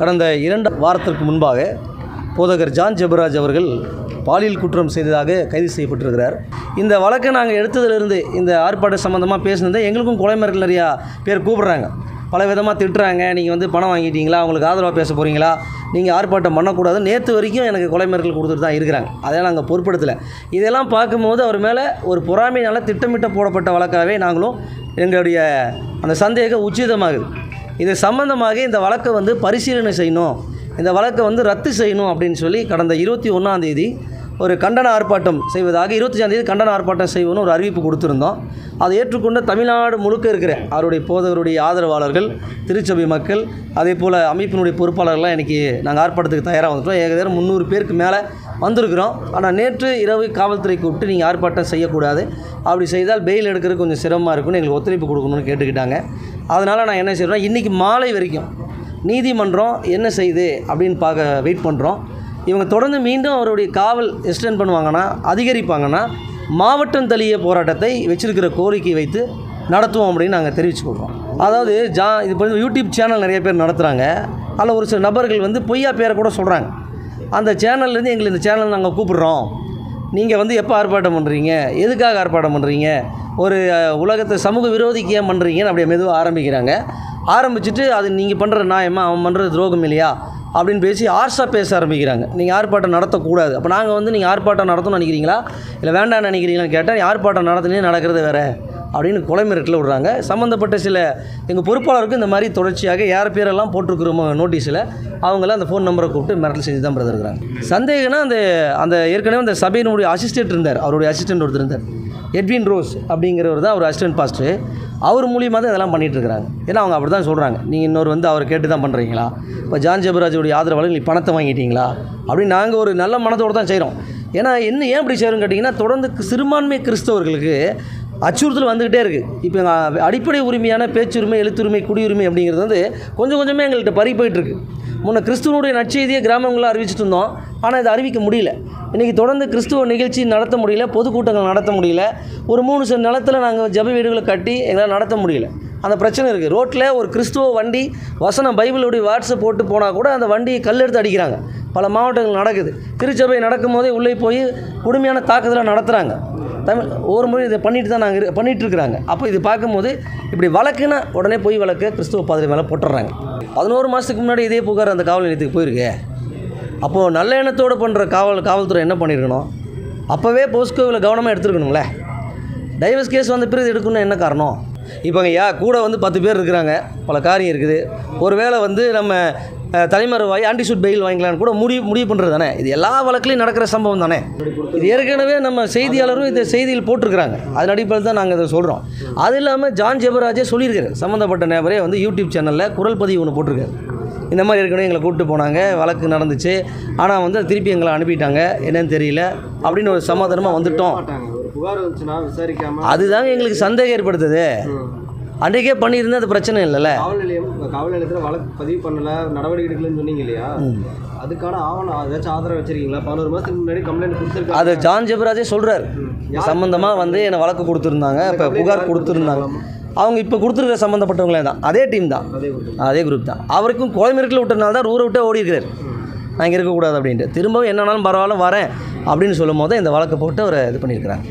கடந்த இரண்டு வாரத்திற்கு முன்பாக போதகர் ஜான் ஜெபராஜ் அவர்கள் பாலியல் குற்றம் செய்ததாக கைது செய்யப்பட்டிருக்கிறார். இந்த வழக்கை நாங்கள் எடுத்ததிலிருந்து இந்த ஆர்ப்பாட்டம் சம்மந்தமாக பேசினது எங்களுக்கும் கொலைமர்கள் நிறையா பேர் கூப்பிட்றாங்க. பல விதமாக திட்டுறாங்க. நீங்கள் வந்து பணம் வாங்கிட்டீங்களா? அவங்களுக்கு ஆதரவாக பேச போகிறீங்களா நீங்கள் ஆர்ப்பாட்டம் பண்ணக்கூடாது. நேற்று வரைக்கும் எனக்கு கொலைமர்கள் கொடுத்துட்டு தான் இருக்கிறாங்க. அதெல்லாம் நாங்கள் பொருட்படுத்தலை. இதெல்லாம் பார்க்கும்போது அவர் மேலே ஒரு பொறாமையினால் திட்டமிட்ட போடப்பட்ட வழக்காகவே நாங்களும் எங்களுடைய அந்த சந்தேகம் உச்சிதமாகுது. இது சம்பந்தமாக இந்த வழக்கை வந்து பரிசீலனை செய்யணும். இந்த வழக்கை வந்து ரத்து செய்யணும் அப்படின்னு சொல்லி கடந்த இருபத்தி ஒன்றாம் தேதி ஒரு கண்டன ஆர்ப்பாட்டம் செய்வதாக இருபத்தஞ்சாம் தேதி கண்டன ஆர்ப்பாட்டம் செய்வோம்னு ஒரு அறிவிப்பு கொடுத்துருந்தோம். அதை ஏற்றுக்கொண்டு தமிழ்நாடு முழுக்க இருக்கிற அவருடைய போதகருடைய ஆதரவாளர்கள் திருச்சபை மக்கள் அதே போல் அமைப்பினுடைய பொறுப்பாளர்கள்லாம் இன்றைக்கி நாங்கள் ஆர்ப்பாட்டத்துக்கு தயாராக வந்துட்டோம். ஏகதேரம் முந்நூறு பேருக்கு மேலே வந்திருக்கிறோம். ஆனால் நேற்று இரவு காவல்துறை கூப்பிட்டு நீங்கள் ஆர்ப்பாட்டம் செய்யக்கூடாது. அப்படி செய்தால் பெயில் எடுக்கிறது கொஞ்சம் சிரமமாக இருக்குன்னு எங்களுக்கு ஒத்துழைப்பு கொடுக்கணும்னு கேட்டுக்கிட்டாங்க. அதனால் நான் என்ன செய்கிறேன்னா இன்றைக்கி மாலை வரைக்கும் நீதிமன்றம் என்ன செய்யுது அப்படின்னு பார்க்க வெயிட் பண்ணுறோம் இவங்க தொடர்ந்து மீண்டும் அவருடைய காவல் எக்ஸ்டெண்ட் பண்ணுவாங்கன்னா அதிகரிப்பாங்கன்னா மாவட்டம் தழிய போராட்டத்தை வச்சிருக்கிற கோரிக்கை வைத்து நடத்துவோம் அப்படின்னு நாங்கள் தெரிவிச்சுக்கிறோம் அதாவது ஜா இது இப்போ யூடியூப் சேனல் நிறைய பேர் நடத்துகிறாங்க அதில் ஒரு சில நபர்கள் வந்து பொய்யா பேரை கூட சொல்கிறாங்க அந்த சேனல்லேருந்து எங்களை இந்த சேனல் நாங்கள் கூப்பிடுறோம். நீங்கள் வந்து எப்போ ஆர்ப்பாட்டம் பண்ணுறீங்க எதுக்காக ஆர்ப்பாட்டம் பண்ணுறீங்க ஒரு உலகத்தை சமூக விரோதிக்கு ஏன் பண்ணுறீங்கன்னு அப்படியே மெதுவாக ஆரம்பிக்கிறாங்க. ஆரம்பிச்சுட்டு அது நீங்கள் பண்ணுற நியாயமா? அவன் பண்ணுறது துரோகம் இல்லையா? அப்படின்னு பேசி ஆர்ஷா பேச ஆரம்பிக்கிறாங்க. நீங்கள் ஆர்ப்பாட்டம் நடத்தக்கூடாது. அப்போ நாங்கள் வந்து நீங்கள் ஆர்ப்பாட்டம் நடத்தணும்னு நினைக்கிறீங்களா? இல்லை வேண்டாம்னு நினைக்கிறீங்களான்னு கேட்டால் ஆர்ப்பாட்டம் நடத்தினே நடக்கிறது வேறு. அப்படின்னு கொலை மிரட்டில் விடுறாங்க. சம்மந்தப்பட்ட சில எங்கள் பொறுப்பாளருக்கு இந்த மாதிரி தொடர்ச்சியாக யார் பேரெல்லாம் போட்டிருக்கிறோமோ நோட்டீஸில் அவங்களாம் அந்த ஃபோன் நம்பரை கூப்பிட்டு மிரட்டல் செஞ்சு தான் பிரதர் இருக்கிறாங்க. சந்தேகம்னா அந்த அந்த ஏற்கனவே அந்த சபையினுடைய அசிஸ்டன்ட் இருந்தார். அவருடைய அசிஸ்டன்ட் ஒருத்தர் இருந்தார். எட்வின் ரோஸ் அப்படிங்கிறவர் தான் அவர் அசிஸ்டன்ட் பாஸ்டர் அவர் மூலியமாக தான் இதெல்லாம் பண்ணிகிட்டு இருக்கிறாங்க. ஏன்னா அவங்க அப்படி தான் சொல்கிறாங்க நீங்கள் இன்னொரு வந்து அவர் கேட்டு தான் பண்ணுறீங்களா இப்போ ஜான் ஜெபராஜுடைய ஆதரவாளர் நீ பணத்தை வாங்கிட்டீங்களா? அப்படின்னு நாங்கள் ஒரு நல்ல மனத்தோடு தான் செய்கிறோம் ஏன்னா என்ன ஏன் இப்படி செய்கிறோம்னு கேட்டிங்கன்னா தொடர்ந்து சிறுபான்மை கிறிஸ்தவர்களுக்கு அச்சுறுத்தல் வந்துக்கிட்டே இருக்குது இப்போ எங்கள் அடிப்படை உரிமையான பேச்சுரிமை எழுத்துரிமை குடியுரிமை அப்படிங்கிறது வந்து கொஞ்சம் கொஞ்சமே எங்கள்கிட்ட பறி போயிட்டுருக்கு முன்ன கிறிஸ்துவனுடைய நற்செய்தியை கிராமங்களில் அறிவிச்சிட்டு இருந்தோம். ஆனால் இதை அறிவிக்க முடியல. இன்றைக்கி தொடர்ந்து கிறிஸ்துவ நிகழ்ச்சி நடத்த முடியல பொதுக்கூட்டங்கள் நடத்த முடியல. ஒரு மூணு சில நிலத்தில் நாங்கள் ஜப வீடுகளை கட்டி எங்களால் நடத்த முடியல. அந்த பிரச்சனை இருக்குது ரோட்டில் ஒரு கிறிஸ்துவ வண்டி வசனம் பைபிளுடைய வாட்ஸ்அப் போட்டு போனால் கூட அந்த வண்டியை கல் எடுத்து அடிக்கிறாங்க. பல மாவட்டங்கள் நடக்குது. திருச்சபை நடக்கும் போதே உள்ளே போய் கொடுமையான தாக்குதலை நடத்துகிறாங்க தமிழ் ஒவ்வொரு முறை இதை பண்ணிட்டு தான் நாங்கள் பண்ணிட்டு இருக்கிறாங்க. அப்போ இது பார்க்கும்போது இப்படி வழக்குன்னா உடனே போய் வழக்கு கிறிஸ்துவ பாதிரி மேலே போட்டுடுறாங்க பதினோரு மாதத்துக்கு முன்னாடி இதே புகார் அந்த காவல் நிலையத்துக்கு போயிருக்கு. அப்போது நல்ல எண்ணத்தோடு பண்ணுற காவல் காவல்துறை என்ன பண்ணியிருக்கணும் அப்போவே போஸ்கோவில் கவனமாக எடுத்துருக்கணுங்களே டைவர்ஸ் கேஸ் வந்த பிறகு எடுக்கணும்னு என்ன காரணம்? இப்போங்க யா கூட வந்து பத்து பேர் இருக்கிறாங்க. பல காரியம் இருக்குது. ஒருவேளை வந்து நம்ம தலைமறைவாய் ஆன்டி சூட் பெயில் வாங்கிக்கலான்னு கூட முடிவு முடிவு பண்ணுறது தானே. இது எல்லா வழக்குலையும் நடக்கிற சம்பவம் தானே. இது ஏற்கனவே நம்ம செய்தியாளரும் இதை செய்தியில் போட்டிருக்கிறாங்க. அதன் அடிப்படையில் தான் நாங்கள் இதை சொல்கிறோம் அது இல்லாமல் ஜான் ஜெபராஜே சொல்லியிருக்காரு. சம்மந்தப்பட்ட நபரே வந்து யூடியூப் சேனலில் குரல் பதிவு ஒன்று போட்டிருக்காரு. இந்த மாதிரி ஏற்கனவே எங்களை கூப்பிட்டு போனாங்க. வழக்கு நடந்துச்சு. ஆனால் வந்து திருப்பி எங்களை அனுப்பிட்டாங்க. என்னன்னு தெரியல. அப்படின்னு ஒரு சமாதானமாக வந்துட்டோம். அதுதாங்க எங்களுக்கு சந்தேகம் ஏற்படுத்துது. அன்றைக்கே பண்ணியிருந்தா அது பிரச்சனை இல்லைல்ல? காவல் நிலையம் காவல் நிலையத்தில் வழக்கு பதிவு பண்ணல நடவடிக்கை எடுக்கலன்னு சொன்னீங்க இல்லையா? அதுக்கான ஆவணம் ஏதாச்சும் ஆதரவு வச்சிருக்கீங்களா? பதினோரு மாசத்துக்கு முன்னாடி கம்ப்ளைண்ட் கொடுத்துருக்காங்க. அது ஜான் ஜெபராஜே சொல்கிறார் சம்மந்தமாக வந்து என்னை வழக்கு கொடுத்துருந்தாங்க இப்போ புகார் கொடுத்துருந்தாங்க. அவங்க இப்போ கொடுத்துருக்கிற சம்மந்தப்பட்டவங்களே தான். அதே டீம் தான். அதே குரூப் தான். அவருக்கும் கொலை மிரட்டில் விட்டனால தான் ஊரை விட்டே ஓடி இருக்கிறார். நான் இங்கே இருக்கக்கூடாது அப்படின்ட்டு. திரும்பவும் என்னன்னாலும் பரவாயில்ல வரேன் அப்படின்னு சொல்லும் போது இந்த வழக்கை போட்டு அவரை இது பண்ணியிருக்கிறாங்க.